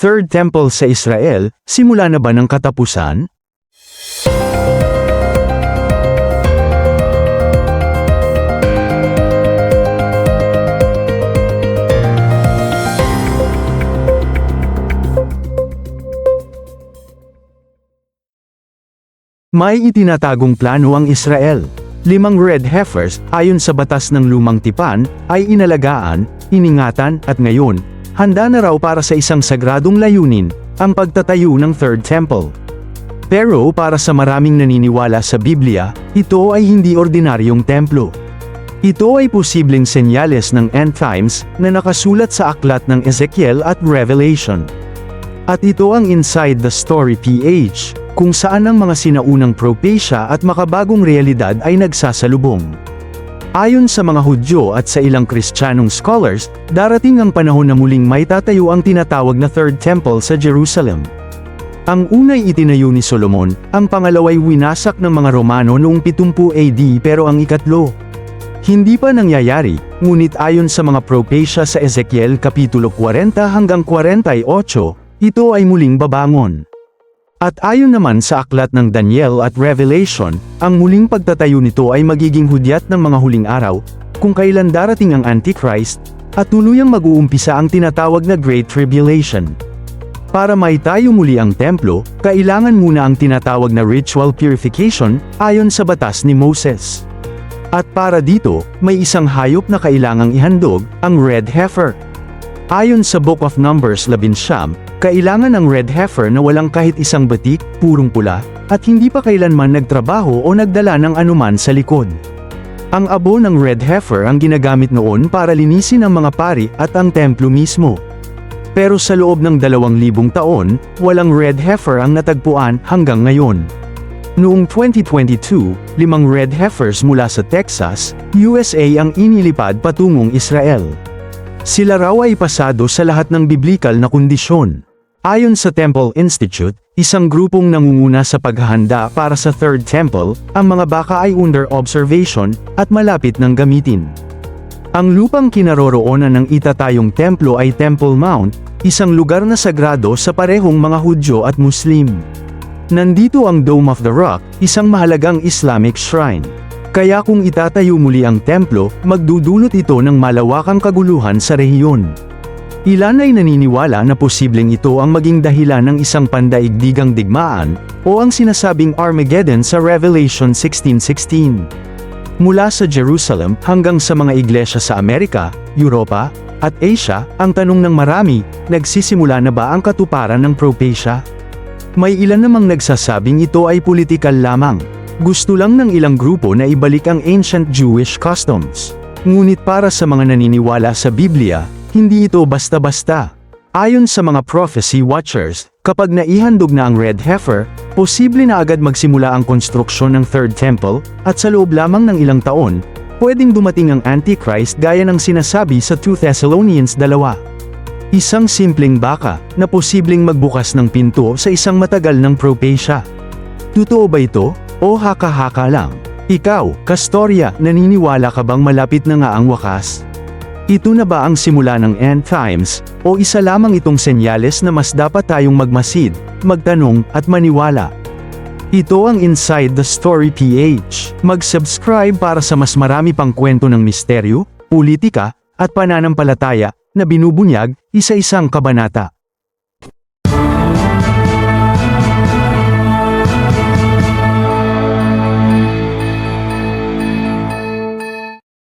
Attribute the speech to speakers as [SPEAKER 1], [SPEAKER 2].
[SPEAKER 1] Third Temple sa Israel, simula na ba ng katapusan? May itinatagong plano ang Israel. Limang red heifers, ayon sa batas ng lumang tipan, ay inalagaan, iningatan, at ngayon, handa na raw para sa isang sagradong layunin, ang pagtatayo ng Third Temple. Pero para sa maraming naniniwala sa Biblia, ito ay hindi ordinaryong templo. Ito ay posibleng senyales ng end times na nakasulat sa aklat ng Ezekiel at Revelation. At ito ang Inside the Story PH, kung saan ang mga sinaunang propesya at makabagong realidad ay nagsasalubong. Ayon sa mga Hudyo at sa ilang Kristiyanong scholars, darating ang panahon na muling may tatayo ang tinatawag na Third Temple sa Jerusalem. Ang unay itinayo ni Solomon, ang pangalaway winasak ng mga Romano noong 70 AD pero ang ikatlo. Hindi pa nangyayari, ngunit ayon sa mga propesya sa Ezekiel Kapitulo 40 hanggang 48, ito ay muling babangon. At ayon naman sa aklat ng Daniel at Revelation, ang muling pagtatayo nito ay magiging hudyat ng mga huling araw, kung kailan darating ang Antichrist, at tuluyang mag-uumpisa ang tinatawag na Great Tribulation. Para maitayo muli ang templo, kailangan muna ang tinatawag na ritual purification, ayon sa batas ni Moses. At para dito, may isang hayop na kailangang ihandog, ang red heifer. Ayon sa Book of Numbers 11, kailangan ng red heifer na walang kahit isang batik, purong pula, at hindi pa kailanman nagtrabaho o nagdala ng anuman sa likod. Ang abo ng red heifer ang ginagamit noon para linisin ang mga pari at ang templo mismo. Pero sa loob ng dalawang libong taon, walang red heifer ang natagpuan hanggang ngayon. Noong 2022, limang red heifers mula sa Texas, USA ang inilipad patungong Israel. Sila raw ay pasado sa lahat ng biblikal na kondisyon. Ayon sa Temple Institute, isang grupong nangunguna sa paghahanda para sa Third Temple, ang mga baka ay under observation at malapit ng gamitin. Ang lupang kinaroroonan ng itatayong templo ay Temple Mount, isang lugar na sagrado sa parehong mga Hudyo at Muslim. Nandito ang Dome of the Rock, isang mahalagang Islamic shrine. Kaya kung itatayo muli ang templo, magdudulot ito ng malawakang kaguluhan sa rehiyon. Ilan ay naniniwala na posibleng ito ang maging dahilan ng isang pandaigdigang digmaan, o ang sinasabing Armageddon sa Revelation 16:16. Mula sa Jerusalem hanggang sa mga iglesia sa Amerika, Europa, at Asia, ang tanong ng marami, nagsisimula na ba ang katuparan ng propesya? May ilan namang nagsasabing ito ay politikal lamang. Gusto lang ng ilang grupo na ibalik ang ancient Jewish customs. Ngunit para sa mga naniniwala sa Biblia, hindi ito basta-basta. Ayon sa mga prophecy watchers, kapag naihandog na ang red heifer, posible na agad magsimula ang konstruksyon ng Third Temple, at sa loob lamang ng ilang taon, pwedeng dumating ang Antichrist gaya ng sinasabi sa 2 Thessalonians 2. Isang simpleng baka, na posibleng magbukas ng pinto sa isang matagal ng propesya. Totoo ba ito? O haka-haka lang? Ikaw, Kastorya, naniniwala ka bang malapit na nga ang wakas? Ito na ba ang simula ng end times, o isa lamang itong senyales na mas dapat tayong magmasid, magtanong, at maniwala? Ito ang Inside the Story PH. Mag-subscribe para sa mas marami pang kwento ng misteryo, politika, at pananampalataya, na binubunyag, isa-isang kabanata.